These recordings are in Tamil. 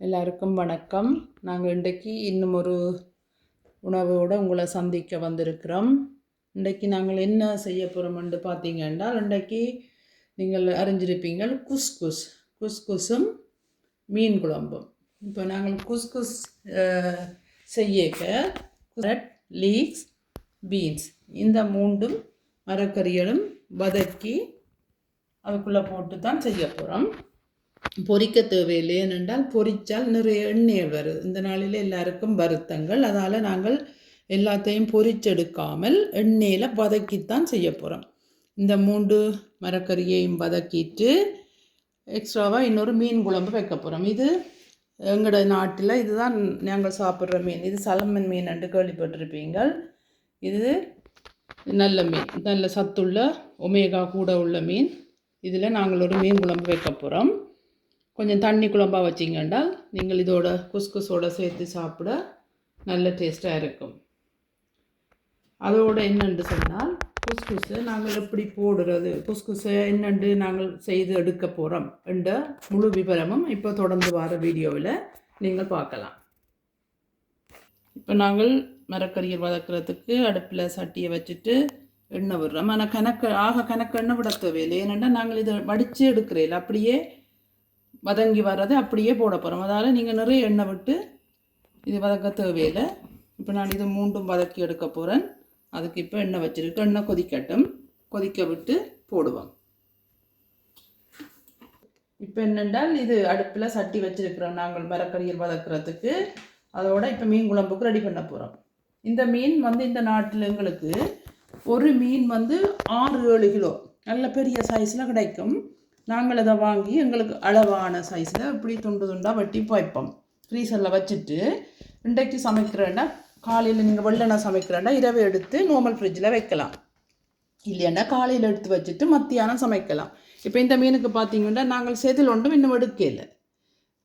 எல்லாருக்கும் வணக்கம். நாங்கள் இன்றைக்கு இன்னும் ஒரு உணவோடு உங்களை சந்திக்க வந்திருக்கிறோம். இன்றைக்கு நாங்கள் என்ன செய்ய போகிறோம்னு பார்த்தீங்கன்னா இன்றைக்கு நீங்கள் அறிஞ்சிருப்பீங்கள் குஸ்குஸ். குஸ்குஸும் மீன் குழம்பும். இப்போ நாங்கள் குஸ்குஸ் அஹ், செய்யக்க லீக்ஸ் பீன்ஸ். இந்த மூண்டும் மரக்கறிகளும் வதக்கி அதுக்குள்ளே போட்டு தான் செய்ய போகிறோம் பொரிக்க தேவையில்லை ஏனென்றால் பொரித்தால் நிறைய எண்ணெய் வருது இந்த நாளில் எல்லாருக்கும் வருத்தங்கள். அதால் நாங்கள் எல்லாத்தையும் பொறிச்செடுக்காமல் எண்ணெயில் வதக்கித்தான் செய்ய போகிறோம் இந்த மூன்று மரக்கறியையும் வதக்கிட்டு எக்ஸ்ட்ராவாக இன்னொரு மீன் குழம்பு வைக்க போகிறோம் இது எங்களோட நாட்டில் இதுதான் நாங்கள் சாப்பிட்ற மீன். இது சலமன் மீன் என்று கேள்விப்பட்டிருப்பீங்கள் இது நல்ல மீன். நல்ல சத்துள்ள ஒமேகா கூட உள்ள மீன். இதில் நாங்கள் ஒரு மீன் குழம்பு வைக்க போகிறோம் கொஞ்சம் தண்ணி குழம்பாக வச்சிங்கன்னா நீங்கள் இதோட குஸ்குஸோட சேர்த்து சாப்பிட நல்ல டேஸ்ட்டாக இருக்கும். அதோட என்னென்று சொன்னால் குஸ்குஸை நாங்கள் எப்படி போடுறது? குஸ்குஸை என்னென்று நாங்கள் செய்து எடுக்க போகிறோம் என்ற முழு விவரமும் இப்போ தொடர்ந்து வர வீடியோவில் நீங்கள் பார்க்கலாம். இப்போ நாங்கள் மரக்கறியை வதக்கிறதுக்கு அடுப்பில் சட்டியை வச்சுட்டு எண்ணெய் விடுறோம். ஆனால் கணக்கு ஆக கணக்கு எண்ணெய் விட தேவையில்லை ஏனென்னா நாங்கள் இதை வடித்து எடுக்கிறேன். அப்படியே வதங்கி வர்றதை அப்படியே போட போகிறோம் அதால் நீங்கள் நிறைய எண்ணெய் விட்டு இது வதக்க தேவையில்லை. இப்போ நான் இது மூண்டும் வதக்கி எடுக்க போகிறேன் அதுக்கு இப்போ எண்ணெய் வச்சிருக்கு எண்ணெய் கொதிக்கட்டும். கொதிக்க விட்டு போடுவோம். இப்போ என்னென்றால் இது அடுப்பில் சட்டி வச்சிருக்கிறோம். நாங்கள் மரக்கறியில் வதக்கிறதுக்கு. அதோட இப்போ மீன் குழம்புக்கு ரெடி பண்ண போகிறோம் இந்த மீன் வந்து இந்த நாட்டில் எங்களுக்கு ஒரு மீன் வந்து ஆறு ஏழு கிலோ. நல்ல பெரிய சைஸில் கிடைக்கும். நாங்கள் அதை வாங்கி எங்களுக்கு அளவான சைஸில் இப்படி துண்டு துண்டாக வெட்டி பாய்ப்போம் ஃப்ரீசரில் வச்சுட்டு இன்றைக்கு சமைக்கிறேன்னா காலையில் நீங்கள் வெள்ளனை சமைக்கிறேன்னா இரவு எடுத்து நார்மல் ஃப்ரிட்ஜில் வைக்கலாம். இல்லைன்னா காலையில் எடுத்து வச்சுட்டு மத்தியானம் சமைக்கலாம். இப்போ இந்த மீனுக்கு பார்த்தீங்கன்னா நாங்கள் செதில் ஒன்றும் இன்னும் எடுக்கல.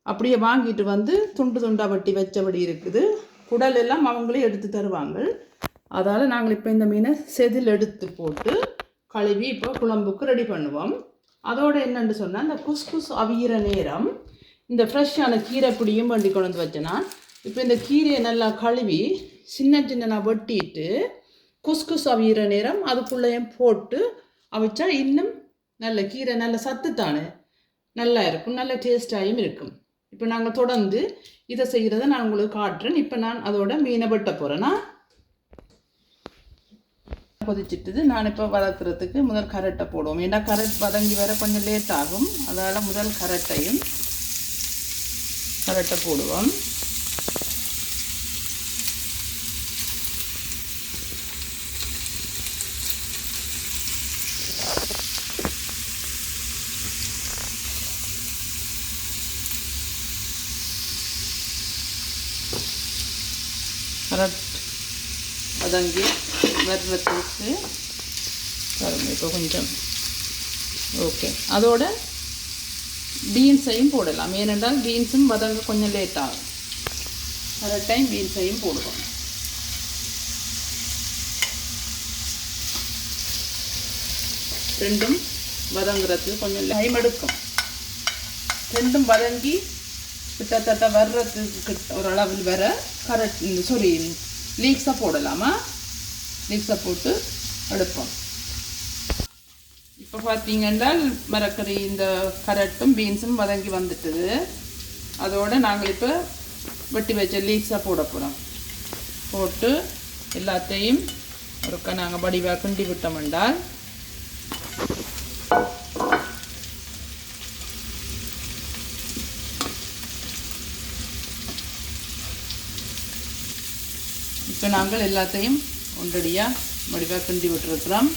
அப்படியே வாங்கிட்டு வந்து துண்டு துண்டாக வெட்டி வச்சபடி இருக்குது. குடல் எல்லாம் அவங்களே எடுத்து தருவாங்க. அதால் நாங்கள் இப்போ இந்த மீனை செதில் எடுத்து போட்டு கழுவி இப்போ குழம்புக்கு ரெடி பண்ணுவோம். அதோட என்னென்னு சொன்னால் இந்த குஸ்குஸ் அவியிற நேரம் இந்த ஃப்ரெஷ்ஷான கீரை பிடியும் பண்ணி கொண்டு வந்து வச்சேன்னா இப்போ இந்த கீரையை நல்லா கழுவி சின்ன சின்ன நான் வெட்டிட்டு குஸ்குஸ் அவியிற நேரம் அதுக்குள்ளேயும் போட்டு அவிச்சா இன்னும் நல்ல கீரை நல்ல சத்து தானே. நல்லா இருக்கும் நல்ல டேஸ்டாகவும் இருக்கும். இப்போ நாங்கள் தொடர்ந்து இதை செய்கிறத நான் உங்களுக்கு காட்டுறேன். இப்போ நான் அதோட மீனை வெட்ட போகிறேன்னா கொதிச்சிட்டுது. நான் இப்போ வதக்குறதுக்கு முதல் கரட்டை போடுவோம். ஏன்னா கரட் வதங்கி வர கொஞ்சம் லேட் ஆகும். அதனால் முதல் கரட்டையும் கரட்டை போடுவோம். கரட் வதங்கி வர்றதுக்கு பாருங்கள் இப்போ கொஞ்சம். ஓகே அதோட பீன்ஸையும் போடலாம். ஏனென்றால் பீன்ஸும் வதங்க கொஞ்சம் லேட் ஆகும். கரெக்ட் டைம் பீன்ஸையும் போடுவோம். ரெண்டும் வதங்குறதுக்கு கொஞ்சம் டைம் எடுக்கும். ரெண்டும் வதங்கி கிட்டத்தட்ட வர்றதுக்கு ஒரு அளவில் வர கரெக்ட் சாரி லீக்ஸாக போடலாமா? லீக்ஸை போட்டு எடுப்போம் இப்போ பார்த்தீங்கன்னா மரக்கறி இந்த கரட்டும் பீன்ஸும் வதங்கி வந்துட்டது. அதோட நாங்கள் இப்போ வெட்டி வச்ச லீக்ஸாக போட போகிறோம் போட்டு எல்லாத்தையும் ஒருக்கா நாங்கள் வடிவாக கிண்டி விட்டோம் என்றால் இப்போ நாங்கள் எல்லாத்தையும் ஒன்றடியாக வடிவாக கிண்டி விட்டுருக்குறோம்.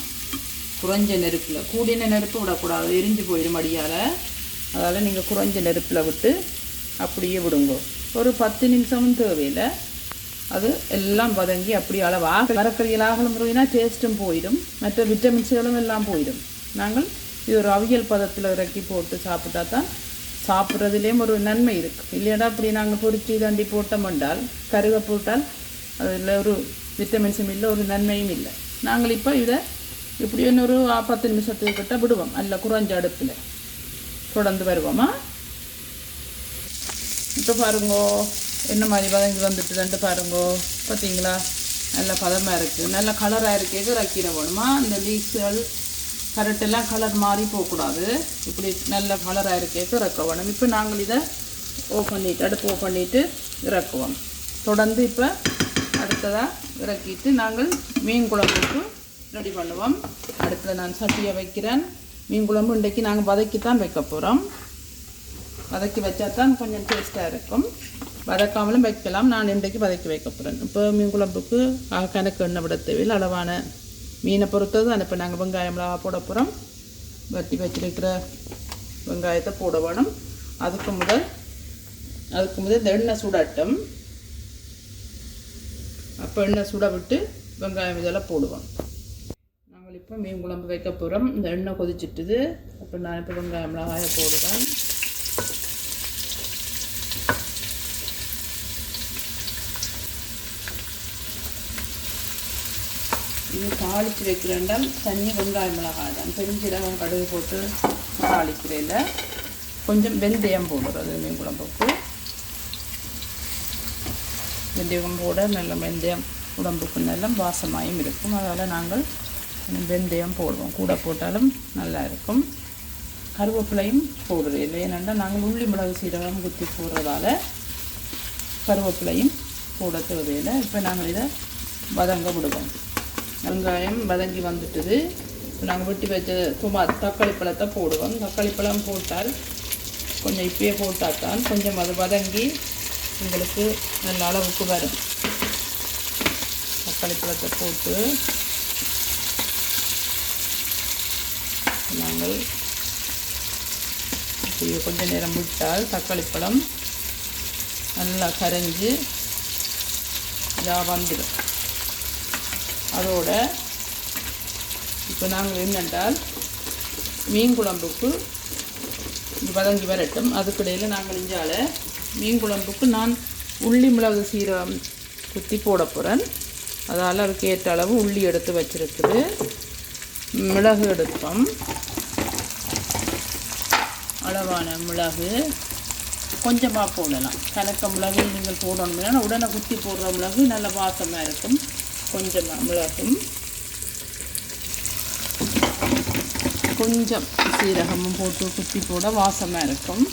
குறைஞ்ச நெருப்பில். கூடின நெருப்பு விடக்கூடாது. எரிஞ்சு போயிடும் அடியால். அதால் நீங்கள் குறைஞ்ச நெருப்பில் விட்டு அப்படியே விடுங்க. ஒரு பத்து நிமிஷமும் தேவையில்லை. அது எல்லாம் வதங்கி அப்படி அளவாக மரக்கறியில் ஆகலும் முறையினா டேஸ்ட்டும் போயிடும். மற்ற விட்டமின்ஸ்களும் எல்லாம் போயிடும். நாங்கள் இது ஒரு அவியல் பதத்தில் இறக்கி போட்டு சாப்பிட்டா தான் சாப்பிட்றதுலேயும் ஒரு நன்மை இருக்குது இல்லையாடா அப்படி நாங்கள் பொரிச்சு தண்டி போட்டோம் என்றால் கருவை போட்டால் அதில் ஒரு விட்டமின்ஸும் இல்லை ஒரு நன்மையும் இல்லை. நாங்கள் இப்போ இதை இப்படி இன்னொரு பத்து நிமிஷத்துக்கு கிட்ட விடுவோம். அல்ல குறைஞ்ச அடுப்பில். தொடர்ந்து வருவோமா? இப்போ பாருங்கோ என்ன மாதிரி வதங்கி ரெண்டு பாருங்கோ. பார்த்தீங்களா நல்ல பதமாக இருக்குது நல்ல கலராக இருக்கேக்கு ரக்கீரை வேணுமா? இந்த லீக்ஸ்கள் கரெக்டெல்லாம் கலர் மாறி போகக்கூடாது. இப்படி நல்ல கலராக இருக்கேக்கு இறக்க வேணும்? இப்போ நாங்கள் இதை ஓ பண்ணிட்டு அடுப்பு ஓ பண்ணிவிட்டு இறக்குவோம். தொடர்ந்து இப்போ அடுத்ததாக இறக்கிட்டு நாங்கள் மீன் குழம்புக்கு ரெடி பண்ணுவோம். அடுத்தது நான் சட்டியை வைக்கிறேன். மீன் குழம்பு இன்றைக்கி நாங்கள் வதக்கி தான் வைக்க போகிறோம் வதக்கி வச்சா தான் கொஞ்சம் டேஸ்ட்டாக இருக்கும். வதக்காமலும் வைக்கலாம். நான் இன்றைக்கு வதக்கி வைக்க போகிறேன் இப்போ மீன் குழம்புக்கு கணக்கு எண்ணெய் விட தேவையில் அளவான மீனை பொறுத்தது. தான் இப்போ நாங்கள் வெங்காயம்லாம் போட போகிறோம் வட்டி வச்சிருக்கிற வெங்காயத்தை போட வேணும். அதுக்கு முதல் அதுக்கு முதல் இந்த எண்ணெய் சுடட்டும். அப்போ எண்ணெய் சுட விட்டு வெங்காயம் இதெல்லாம் போடுவோம். நாங்கள் இப்போ மீன் குழம்பு வைக்க போகிறோம் இந்த எண்ணெய் கொதிச்சிட்டுது. அப்போ நான் இப்போ வெங்காயம் மிளகாய போடுவேன் இது தாளித்து இடம் தண்ணி வெங்காயம் மிளகாய் தான். பெருஞ்சீரகம் கடுகு போட்டு தாளிக்கிறேன் கொஞ்சம் வெந்தயம் போடுறது மீன் குழம்புக்கு. வெந்தயம் போட நல்ல வெந்தயம் உடம்புக்கு நல்ல வாசமாயும் இருக்கும். அதனால் நாங்கள் வெந்தயம் போடுவோம். கூட போட்டாலும் நல்லா இருக்கும். கருவேப்பிலையும் போடுறது இல்லை. ஏனென்றால் நாங்கள் உள்ளி மிளகு சீரகம் குத்தி போடுறதால கருவேப்பிலையும் போட தேவையில்லை. இப்போ நாங்கள் இதை வதங்க விடுவோம். வெங்காயம் வதங்கி வந்துட்டுது. இப்போ நாங்கள் வெட்டி வச்ச சும்மா தக்காளி பழத்தை போடுவோம். தக்காளி பழம் போட்டால் கொஞ்சம் இப்பயே போட்டால்தான் கொஞ்சம் அது வதங்கி உங்களுக்கு நல்ல அளவுக்கு வரும். தக்காளி பழத்தை போட்டு நாங்கள் இப்படியே கொஞ்ச நேரம் விட்டால் தக்காளி பழம் நல்லா கரைஞ்சி இதாக வந்துடும். அதோட இப்போ நாங்கள் என்னென்றால் மீன் குழம்புக்கு வதங்கி வரட்டும். அதுக்கிடையில் நாங்கள் இஞ்சால மீன் குழம்புக்கு நான் உள்ளி மிளகு சீரகம் குத்தி போட போகிறேன் அதால் அதுக்கு ஏற்ற அளவு உள்ளி எடுத்து வச்சிருக்குது. மிளகு எடுப்போம் அளவான மிளகு. கொஞ்சமாக போடலாம். கணக்க மிளகு நீங்கள் போடணும்னா உடனே குத்தி போடுற மிளகு நல்ல வாசமாக இருக்கும். கொஞ்சமாக மிளகும். கொஞ்சம் சீரகமும் போட்டு குத்தி போட வாசமாக இருக்கும்.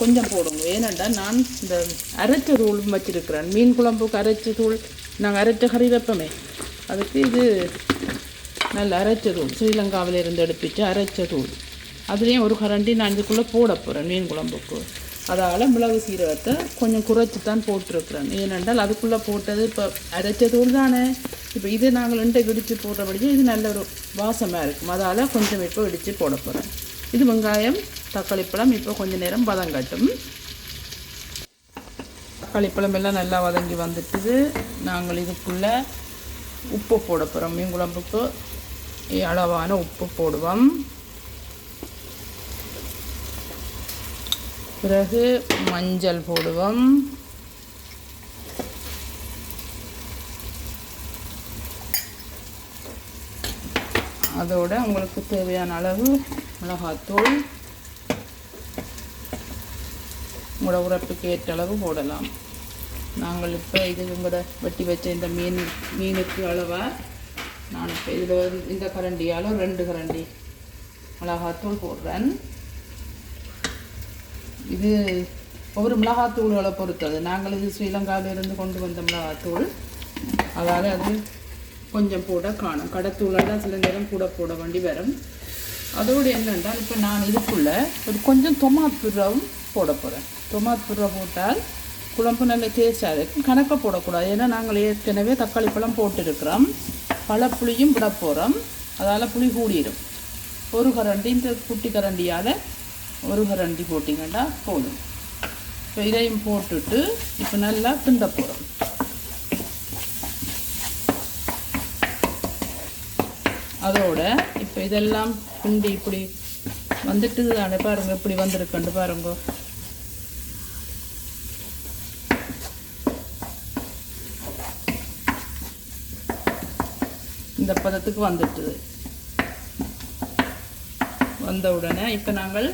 கொஞ்சம் போடுங்க. ஏனென்றால் நான் இந்த அரைச்ச தூளும் வச்சிருக்கிறேன். மீன் குழம்புக்கு அரைச்ச தூள் நாங்கள் அரைச்ச கறி வைப்போமே. அதுக்கு இது நல்ல அரைச்ச தூள். ஸ்ரீலங்காவில் இருந்து எடுப்பிச்சு அரைச்ச தூள். அதுலேயும் ஒரு கரண்டி நான் இதுக்குள்ளே போட போகிறேன் மீன் குழம்புக்கு. அதால் மிளகு சீரகத்தை கொஞ்சம் குறைச்சி தான் போட்டிருக்கிறேன். ஏனென்றால் அதுக்குள்ளே போட்டது இப்போ அரைச்ச தூள் தானே. இப்போ இது நாங்கள் ரெண்டை இடித்து போடுறபடியும் இது நல்ல ஒரு வாசமாக இருக்கும். அதால் கொஞ்சம் இப்போ இடித்து போட போகிறேன் இது வெங்காயம் தக்காளி பழம். இப்போ கொஞ்ச நேரம் வதங்கட்டும். தக்காளி பழம் எல்லாம் நல்லா வதங்கி வந்துட்டுது. நாங்கள் இதுக்குள்ளே உப்பு போட போகிறோம் மீன் குழம்புக்கு அளவான உப்பு போடுவோம். பிறகு மஞ்சள் போடுவோம். அதோட உங்களுக்கு தேவையான அளவு மிளகாத்தூள் உங்களோட உரப்புக்கு ஏற்ற அளவு போடலாம். நாங்கள் இப்போ இது உங்களோட வெட்டி வச்ச இந்த மீன் மீனுக்கு அளவாக நான் இப்போ இதில் வந்து இந்த கரண்டியால் ரெண்டு கரண்டி மிளகாத்தூள் போடுறேன். இது ஒவ்வொரு மிளகாத்தூள்களை பொறுத்தது நாங்கள் இது ஸ்ரீலங்காவிலிருந்து கொண்டு வந்த மிளகாத்தூள் அதால் அது கொஞ்சம் போட காணும். கடத்தூளெல்லாம் சில நேரம் கூட போட வேண்டி வரும். அதோடு என்னென்றால் இப்போ நான் இதுக்குள்ளே ஒரு கொஞ்சம் தொமாத் புறாவும் போட போகிறேன் தொமாத் போட்டால் குழம்பு நல்ல டேஸ்டாக இருக்கும். கணக்காக போடக்கூடாது. ஏன்னா நாங்கள் ஏற்கனவே தக்காளி பழம் போட்டிருக்கிறோம். பழப்புளியும் விட போகிறோம் அதால் புளி கூடிடும் ஒரு கரண்டி இந்த குட்டி கரண்டியால் ஒரு கரண்டி போட்டிங்கன்னா போதும். இப்போ இதையும் போட்டுட்டு இப்போ நல்லா திண்ட போகிறோம் அதோட இப்போ இதெல்லாம் பிண்டி இப்படி வந்துட்டு தானே பாருங்க இப்படி வந்திருக்குண்டு பாருங்க. இந்த பதத்துக்கு வந்துட்டுது வந்த உடனே இப்போ நாங்கள்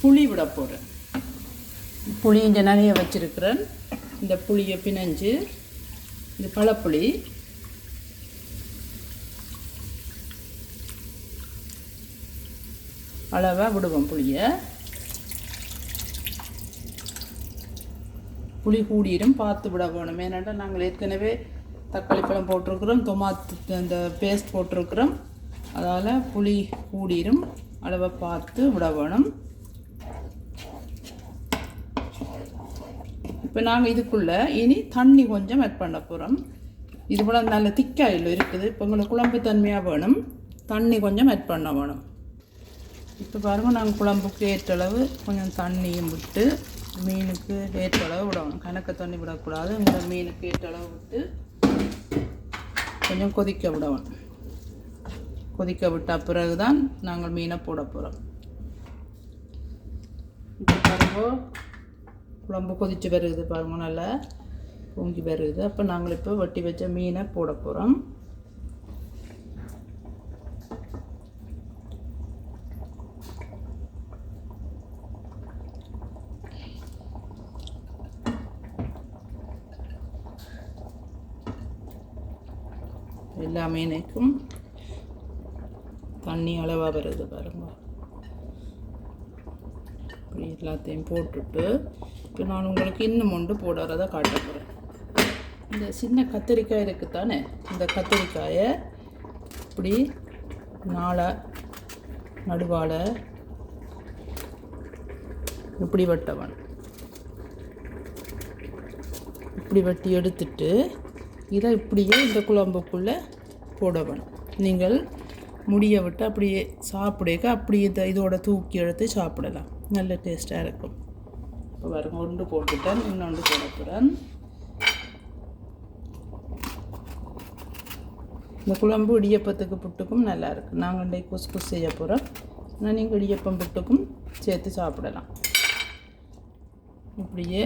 புளி விட போகிறேன் புளி இங்கே நிறைய வச்சுருக்கிறேன். இந்த புளியை பிணைஞ்சு இது பழப்புளி அளவாக விடுவோம் புளியை. புளி கூடிரும் பார்த்து விட வேணும். ஏன்னாட்டா நாங்கள் ஏற்கனவே தக்காளி பழம் போட்டிருக்கிறோம் தொமாத்து அந்த பேஸ்ட் போட்டிருக்கிறோம். அதால் புளி கூடிரும் அளவை பார்த்து விட வேணும். இப்போ நாங்கள் இதுக்குள்ளே இனி தண்ணி கொஞ்சம் ஆட் பண்ண போகிறோம் இது போல் நல்ல திக்காயில் இருக்குது. இப்போ உங்களுக்கு குழம்பு தன்மையாக வேணும். தண்ணி கொஞ்சம் ஆட் பண்ண வேணும். இப்போ பாருங்கள் நாங்கள் குழம்புக்கு ஏற்ற அளவு கொஞ்சம் தண்ணியும் விட்டு மீனுக்கு ஏற்ற அளவு விடணும். கணக்கு தண்ணி விடக்கூடாது. இந்த மீனுக்கு ஏற்ற அளவு விட்டு கொஞ்சம் கொதிக்க விடணும். கொதிக்க விட்ட பிறகு தான் நாங்கள் மீனை போட போகிறோம் இப்போ பாருங்க குழம்பு கொதிச்சு வருகுது பாருங்க நல்லா பொங்கி வருகுது அப்போ நாங்கள் இப்போ வெட்டி வச்ச மீனை போட போகிறோம் எல்லா தண்ணி அளவாக வருது பாருங்க. இப்படி எல்லாத்தையும் போட்டுட்டு இப்போ நான் உங்களுக்கு இன்னும் ஒன்று போடுறத காட்ட போகிறேன் இந்த சின்ன கத்திரிக்காய் இருக்குது தானே இந்த கத்திரிக்காயை இப்படி நாளை நடுவால் இப்படி வெட்டவன். இப்படி வெட்டி எடுத்துட்டு இதை இப்படியே இந்த குழம்புக்குள்ளே போட வேணும் நீங்கள் முடியை விட்டு அப்படியே சாப்பிடுக்க அப்படியே இதை இதோட தூக்கி எடுத்து சாப்பிடலாம். நல்ல டேஸ்ட்டாக இருக்கும். இப்போ பாருங்க ஒன்று போட்டுட்டேன். இன்னொன்று போட போகிறேன் இந்த குழம்பு இடியப்பத்துக்கு புட்டுக்கும் நல்லாயிருக்கு நாங்கள் இன்றைக்கு குஸ்குஸ் செய்ய போகிறோம் ஆனால் நீங்கள் இடியப்பம் புட்டுக்கும் சேர்த்து சாப்பிடலாம். இப்படியே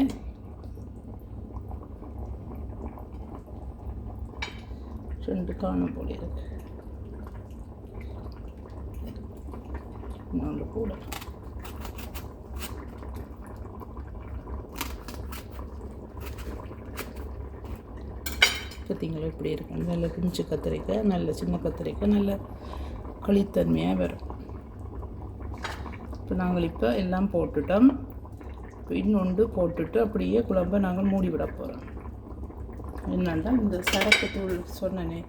ரெண்டு காணும் போல இருக்கு. இன்னொன்று கூட. பார்த்தீங்களா இப்படி இருக்கு நல்ல பிஞ்சு கத்திரிக்காய் நல்ல சின்ன கத்திரிக்காய் நல்ல களித்தன்மையாக வரும். இப்போ நாங்கள் இப்போ எல்லாம் போட்டுட்டோம். இன்னொன்று போட்டுட்டு அப்படியே குழம்பை நாங்கள் மூடி விட போகிறோம் என்னன்னா இந்த சரக்கு தூள் சொன்னனே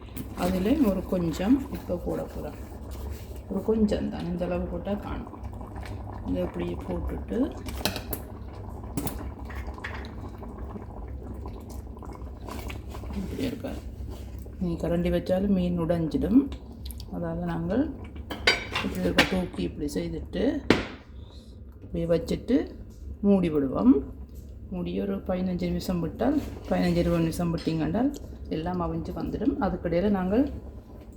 அதில் ஒரு கொஞ்சம் இப்போ போட போகிறேன் ஒரு கொஞ்சம் தான் இந்த அளவு போட்டால் காணும். இதை இப்படியே போட்டுட்டு இப்படி இருக்காது நீ கரண்டி வச்சாலும் மீன் உடைஞ்சிடும். அதாவது நாங்கள் இப்படி இருக்க தூக்கி இப்படி செய்துட்டு இப்படி வச்சுட்டு மூடி விடுவோம் மூடி ஒரு பதினஞ்சு நிமிஷம் விட்டால் பதினஞ்சு இருபது நிமிஷம் விட்டீங்கன்றால் எல்லாம் அவிஞ்சு வந்துடும். அதுக்கிடையில் நாங்கள்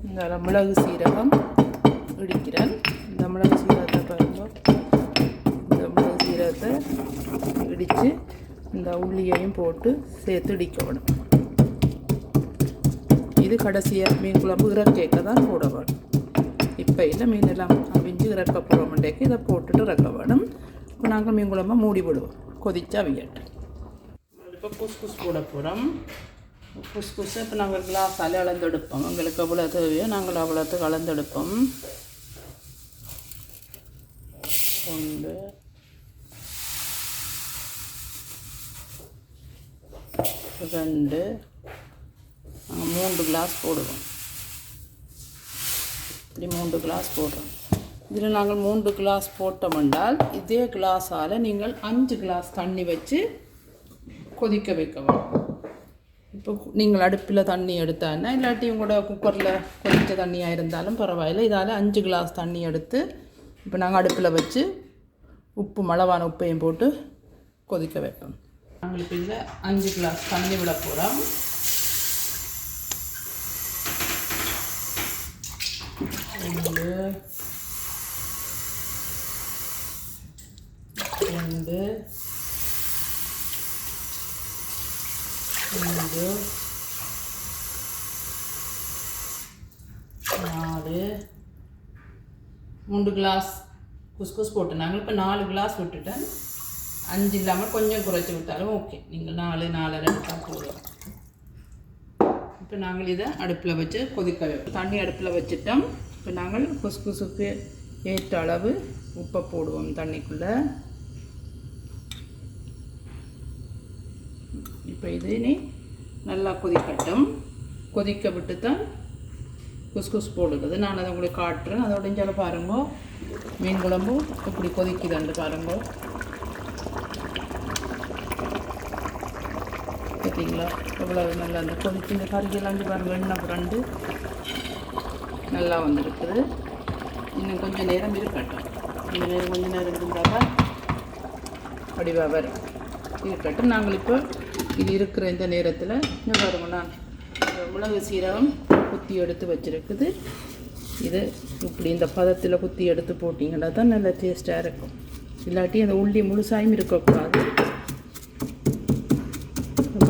இந்த மிளகு சீரகம் இடிக்கிறேன். இந்த மிளகு சீரகத்தை பாருங்கள் இந்த மிளகு சீரகத்தை இடித்து இந்த உள்ளியையும் போட்டு சேர்த்து இடிக்க இது கடைசியாக மீன் குழம்பு இறக்கேக்க தான் போட வேணும். இப்போ இல்லை மீன் எல்லாம் அவிஞ்சு இறக்க போகிறோம்ண்டேக்கு இதை போட்டுட்டு இறக்க வேணும். இப்போ நாங்கள் மீன் குழம்பை மூடி விடுவோம் கொதிச்சா அவியட்டு இப்போ குஸ்குஸ் போட போகிறோம் குஸ் குஸ் இப்போ நாங்கள் கிளாஸால் அளந்தெடுப்போம். எங்களுக்கு எவ்வளோ தேவையோ நாங்கள் அவ்வளோத்துக்கு அளந்தெடுப்போம். கொண்டு ரெண்டு. நாங்கள் மூன்று கிளாஸ் போடுவோம். இப்படி மூன்று கிளாஸ் போடுறோம். இதில் நாங்கள் மூன்று கிளாஸ் போட்டோம் என்றால் இதே கிளாஸால் நீங்கள் அஞ்சு கிளாஸ் தண்ணி வச்சு கொதிக்க வைக்கவும். இப்போ நீங்கள் அடுப்பில் தண்ணி எடுத்தான்னா இல்லாட்டி உங்களோட குக்கரில் கொதித்த தண்ணியாக இருந்தாலும் பரவாயில்ல. இதால் அஞ்சு கிளாஸ் தண்ணி எடுத்து இப்போ நாங்கள் அடுப்பில் வச்சு உப்பு மளவான உப்பையும் போட்டு கொதிக்க வைப்போம். நாங்கள் இப்போ இதில் அஞ்சு கிளாஸ் தண்ணி விட போகிறோம் ஒன்று ரெண்டு மூன்று நாலு. மூன்று கிளாஸ் குஸ்குஸ் போட்டு நாங்கள் இப்போ நாலு கிளாஸ் விட்டுட்டேன். அஞ்சு இல்லாமல் கொஞ்சம் குறைச்சி விட்டாலும் ஓகே. நீங்கள் நாலு நாலரை தான் போதும் இப்போ நாங்கள் இதை அடுப்பில் வச்சு கொதிக்க தண்ணி அடுப்பில் வச்சுட்டோம். இப்போ நாங்கள் குஸ்குசுக்கு ஏற்ற அளவு உப்பை போடுவோம் தண்ணிக்குள்ளே. இப்போ இது நீ நல்லா கொதிக்கட்டும். கொதிக்க விட்டு தான் குஸ்குஸ் போடுறது நான் அதை உங்களுக்கு காட்டுறேன். அதோட இஞ்சால பாருங்க. மீன் குழம்பு இப்படி கொதிக்குதுண்டு பாருங்க. பார்த்தீங்களா? எவ்வளோ நல்லா அந்த கொதிச்சு இந்த கறியெல்லாம் பாருங்கள் பாருங்க. எண்ணெய் புரண்டு நல்லா வந்துருக்குது. இன்னும் கொஞ்சம் நேரம் இருக்கட்டும். இந்த நேரம் கொஞ்சம் நேரம் இருந்தாக்கா வடிவாக வரும். இருக்கட்டும். நாங்கள் இப்போ இது இருக்கிற இந்த நேரத்தில் இன்னும் பாருங்க நான் மிளகு சீரகம் குத்தி எடுத்து வச்சிருக்குது. இது இப்படி இந்த பதத்தில் குத்தி எடுத்து போட்டிங்கன்னா தான் நல்ல டேஸ்ட்டாக இருக்கும். இல்லாட்டி அந்த உள்ளி முழுசாயும் இருக்கக்கூடாது.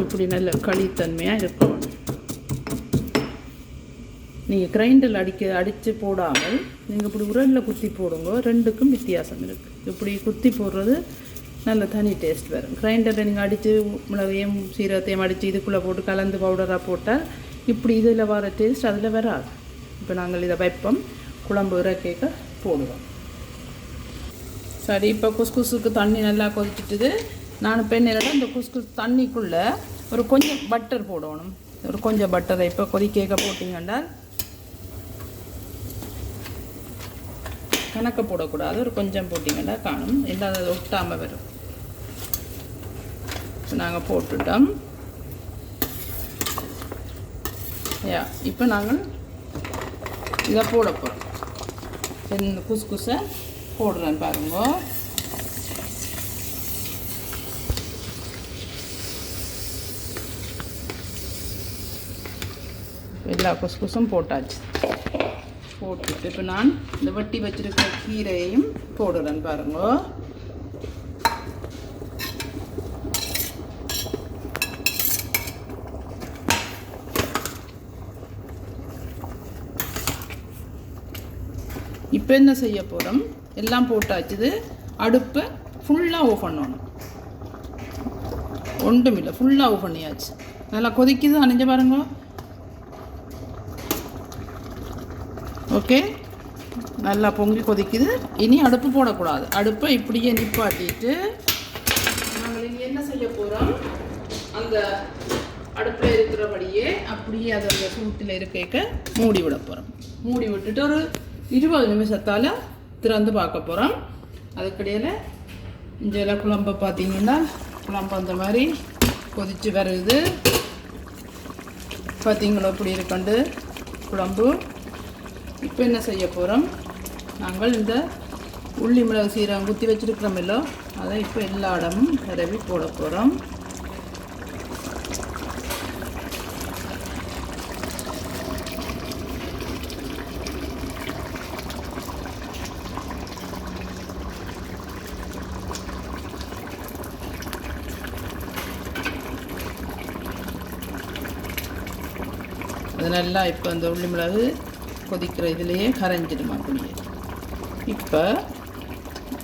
இப்படி நல்ல களித்தன்மையாக இருக்கும். நீங்கள் கிரைண்டரில் அடிக்க அடித்து போடாமல் நீங்கள் இப்படி உரலில் குத்தி போடுங்க. ரெண்டுக்கும் வித்தியாசம் இருக்குது இப்படி குத்தி போடுறது நல்ல தனி டேஸ்ட் வரும். கிரைண்டரில் நீங்கள் அடித்து மிளகையும் சீரகத்தையும் அடித்து இதுக்குள்ளே போட்டு கலந்து பவுடராக போட்டால் இப்படி இதில் வர டேஸ்ட் அதில் வராது. இப்போ நாங்கள் இதை வைப்போம். குழம்பு இறக்கேக்க போடுவோம். சரி இப்போ குஸ்குஸுக்கு தண்ணி நல்லா கொதிச்சுட்டுது. நான் இப்போ என்ன இந்த குஸ்குஸ் தண்ணிக்குள்ளே ஒரு கொஞ்சம் பட்டர் போடணும். ஒரு கொஞ்சம் பட்டரை இப்போ கொதிக்கேக்க போட்டிங்கன்னா கணக்க போடக்கூடாது. ஒரு கொஞ்சம் போட்டிங்கன்னா காணும். இல்லாத ஒட்டாமல் வரும். நாங்கள் போட்டுட்டோம். யா இப்போ நாங்கள் இதை போட போகிறோம் இந்த குஸ்குஸை போடுறேன் பாருங்க. எல்லா குஸ்குஸும் போட்டாச்சு. போட்டுட்டு இப்போ நான் இந்த வட்டி வச்சிருக்கிற கீரையையும் போடுறேன் பாருங்க. இப்போ என்ன செய்ய போகிறோம் எல்லாம் போட்டாச்சுது. அடுப்பை ஃபுல்லாக ஓஃப் பண்ணணும். ஒன்றும் இல்லை ஃபுல்லாக ஆஃப் பண்ணியாச்சு. நல்லா கொதிக்குது அணிஞ்ச பாருங்க. ஓகே நல்லா பொங்கி கொதிக்குது. இனி அடுப்பு போடக்கூடாது. அடுப்பை இப்படியே நிப்பாட்டிட்டு நாங்கள் இனி என்ன செய்ய போகிறோம் அந்த அடுப்பில் இருக்கிறபடியே அப்படியே அதை அந்த சூட்டில் இருக்க மூடி விட போகிறோம் மூடி விட்டுட்டு ஒரு இருபது நிமிஷத்தால் திறந்து பார்க்க போகிறோம் அதுக்கிடையில் இஞ்சியில் குழம்பு பார்த்திங்கன்னா குழம்பு அந்த மாதிரி கொதித்து வருது. பார்த்திங்களோ இப்படி இருக்கண்டு குழம்பு. இப்போ என்ன செய்ய போகிறோம் நாங்கள் இந்த உள்ளி மிளகு சீரகம் குத்தி வச்சுருக்கிறோமில்லோ அதை இப்போ எல்லா இடமும் நிரவி போட போகிறோம் நல்லா இப்போ அந்த உள்ளி மிளகு கொதிக்கிற இதுலேயே கரைஞ்சிடும் அப்படியே இப்போ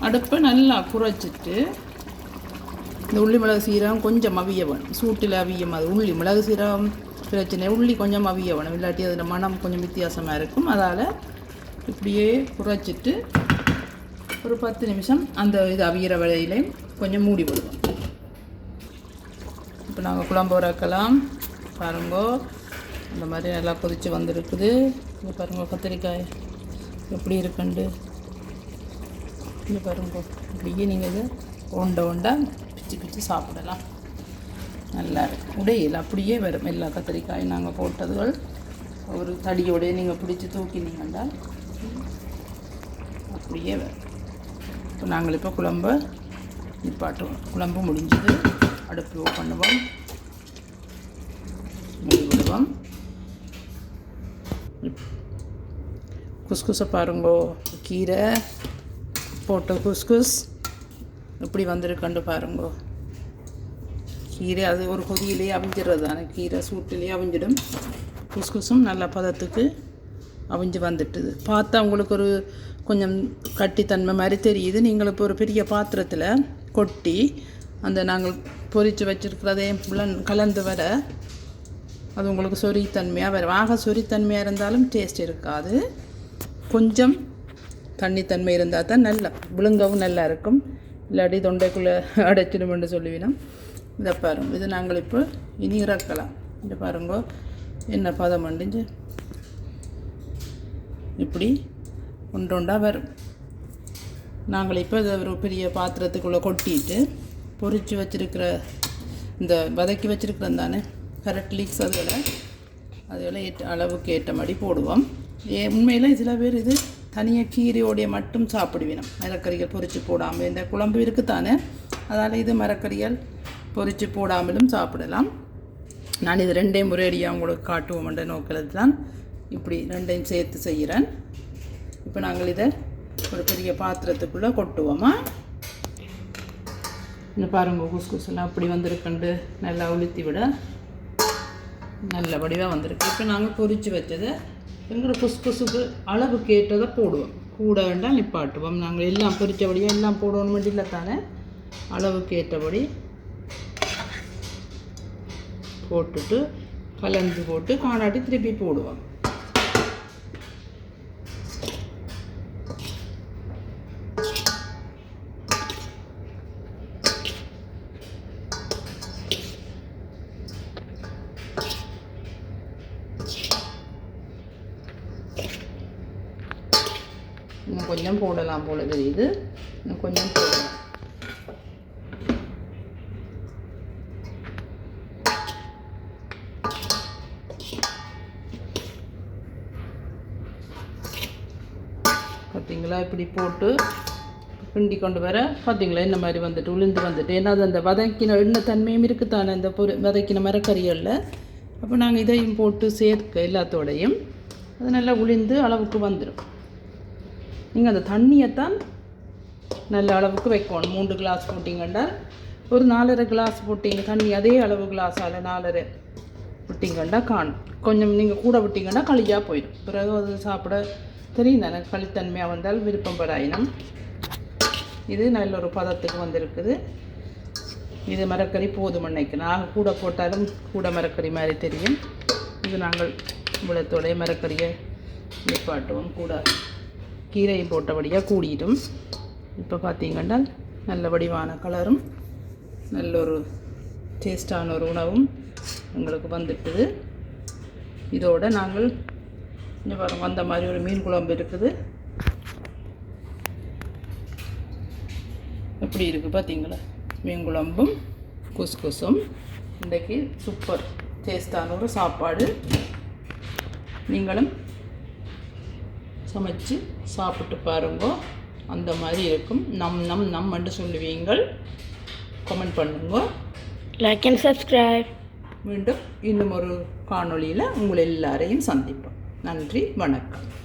அடுப்பை நல்லா குறைச்சிட்டு இந்த உள்ளி மிளகு சீரகம் கொஞ்சம் அவிய வேணும். சூட்டில் அவியம் அது உள்ளி மிளகு சீரகம் பிரச்சனை உள்ளி கொஞ்சம் அவிய வேணும். இல்லாட்டி அதில் மனம் கொஞ்சம் வித்தியாசமாக இருக்கும். அதால் இப்படியே குறைச்சிட்டு ஒரு பத்து நிமிஷம் அந்த இது அவியிற வேலையிலையும் கொஞ்சம் மூடி விடுவோம் இப்போ நாங்கள் குழம்பு இறக்கலாம் பாருங்கோ. இந்த மாதிரி நல்லா கொதித்து வந்திருக்குது. இங்கே பாருங்கள் கத்திரிக்காய் எப்படி இருக்குண்டு. இங்கே பாருங்க இப்படியே நீங்கள் இது உண்டை உண்டா பிச்சு பிச்சு சாப்பிடலாம். நல்லா இருக்கும் உடையில் அப்படியே வரும். எல்லா கத்திரிக்காயும் நாங்கள் போட்டதுகள். ஒரு தடியோடய நீங்கள் பிடிச்சி தூக்கினீங்கன்னா அப்படியே வரும். இப்போ நாங்கள் இப்போ குழம்ப நிப்பாட்டுவோம். குழம்பு முடிஞ்சது. அடுப்பு பண்ணுவோம். மூடி விடுவோம். குஸ்குஸை பாருங்கோ. கீரை போட்ட குஸ்குஸ். இப்படி வந்திருக்கண்டு பாருங்கோ. கீரை அது ஒரு கொதியிலே அவிஞ்சிடுறது தானே. கீரை சூட்டிலே அவிஞ்சிடும். குஸ்குஸும் நல்ல பதத்துக்கு அவிஞ்சு வந்துட்டுது. பார்த்தா உங்களுக்கு ஒரு கொஞ்சம் கட்டித்தன்மை மாதிரி தெரியுது. நீங்கள் இப்போ ஒரு பெரிய பாத்திரத்தில் கொட்டி அந்த நாங்கள் பொரித்து வச்சுருக்கிறதே புலன் கலந்து வர அது உங்களுக்கு சொரித்தன்மையாக வரும். ஆக சொரித்தன்மையாக இருந்தாலும் டேஸ்ட் இருக்காது. கொஞ்சம் தண்ணித்தன்மை இருந்தால் தான் நல்லா விழுங்கவும் நல்லா இருக்கும். இல்லாட்டி தொண்டைக்குள்ளே அடைச்சிடுமென்று சொல்லுவினோம் இதை பாருங்க. இது நாங்கள் இப்போ இனி இறக்கலாம். இந்த பாருங்க. என்ன பதம் அண்டிஞ்சு? இப்படி ஒன்றொண்டாக வரும். நாங்கள் இப்போ இதை ஒரு பெரிய பாத்திரத்துக்குள்ளே கொட்டிட்டு பொரித்து வச்சுருக்கிற இந்த வதக்கி வச்சுருக்கிறோம் தானே கரெக்ட் லீக்ஸ் அதில் அதில் ஏற்ற அளவுக்கு ஏற்ற மாதிரி போடுவோம். உண்மையில் சில பேர் இது தனியாக கீரையோடைய மட்டும் சாப்பிடுவினோம். மரக்கறிகள் பொறிச்சு போடாமல் இந்த குழம்பு இருக்குத்தானே? அதால் இது மரக்கறிகள் பொரித்து போடாமலும் சாப்பிடலாம். நான் இது ரெண்டையும் முறையடியாக உங்களுக்கு காட்டுவோம்ன்ற நோக்கில் தான் இப்படி ரெண்டையும் சேர்த்து செய்கிறேன். இப்போ நாங்கள் இதை ஒரு பெரிய பாத்திரத்துக்குள்ளே கொட்டுவோமா? இந்த பாருங்கள் குஸ்குஸ் எல்லாம் அப்படி வந்திருக்குண்டு. நல்லா உளுத்தி விட நல்ல வடிவாக வந்திருக்கு. இப்போ நாங்கள் பொரித்து வச்சதை எங்களோட குஸ்குஸுக்கு அளவுக்கு ஏற்றதை போடுவோம். கூட வேண்டாம் நிப்பாட்டுவோம். நாங்கள் எல்லாம் பொரித்தபடியாக எல்லாம் போடணும் இல்லை தானே? அளவுக்கு ஏற்றபடி போட்டுட்டு கலந்து போட்டு காணாட்டி திருப்பி போடுவோம். போடலாம் இது இன்னும் கொஞ்சம் பார்த்தீங்களா இப்படி போட்டு பிண்டி கொண்டு வர பார்த்தீங்களா இந்த மாதிரி வந்துட்டு உளுந்து வந்துட்டு. ஏன்னா அது அந்த வதக்கின எண்ணெய் தன்மையும் இருக்குதானே? அந்த பொரு வதக்கின மரக்கறிகளில். அப்போ நாங்கள் இதையும் போட்டு சேர்க்க எல்லாத்தோடையும். அது நல்லா உளுந்து அளவுக்கு வந்துடும் நீங்கள் அந்த தண்ணியைத்தான் நல்ல அளவுக்கு வைக்கணும். மூன்று கிளாஸ் போட்டிங்கன்னா ஒரு நாலரை கிளாஸ் போட்டிங்க தண்ணி அதே அளவு கிளாஸால் நாலரை விட்டிங்கன்னா காணும். கொஞ்சம் நீங்கள் கூட விட்டிங்கன்னா களியாக போயிடும். பிறகு அது சாப்பிட தெரியும் தானே? களித்தன்மையாக வந்தால் விருப்பம் பெறாயினம். இது நல்ல ஒரு பதத்துக்கு வந்திருக்குது. இது மரக்கறி போதும் அன்னைக்கு. நாங்கள் கூட போட்டாலும் கூட மரக்கறி மாதிரி தெரியும். இது நாங்கள் இவ்வளத்தோடைய மரக்கறியை நிப்பாட்டுவோம். கூட கீரையை போட்டபடியாக கூடிடும். இப்போ பார்த்தீங்கன்னா நல்ல வடிவான கலரும் நல்ல ஒரு டேஸ்டான ஒரு உணவும் எங்களுக்கு வந்துட்டுது இதோடு நாங்கள் இங்கே பாருங்க அந்த மாதிரி ஒரு மீன் குழம்பு இருக்குது. எப்படி இருக்குது பார்த்தீங்களா மீன் குழம்பும் குஸ்குஸும் இன்றைக்கி சூப்பர் டேஸ்டான ஒரு சாப்பாடு. நீங்களும் சமைச்சு சாப்பிட்டு பாருங்க. அந்த மாதிரி இருக்கும். நம் நம் நம் என்று சொல்லுவீங்கள். கமெண்ட் பண்ணுங்க. Like and subscribe. மீண்டும் இன்னும் ஒரு காணொளியில் உங்களை எல்லாரையும் சந்திப்போம். நன்றி வணக்கம்.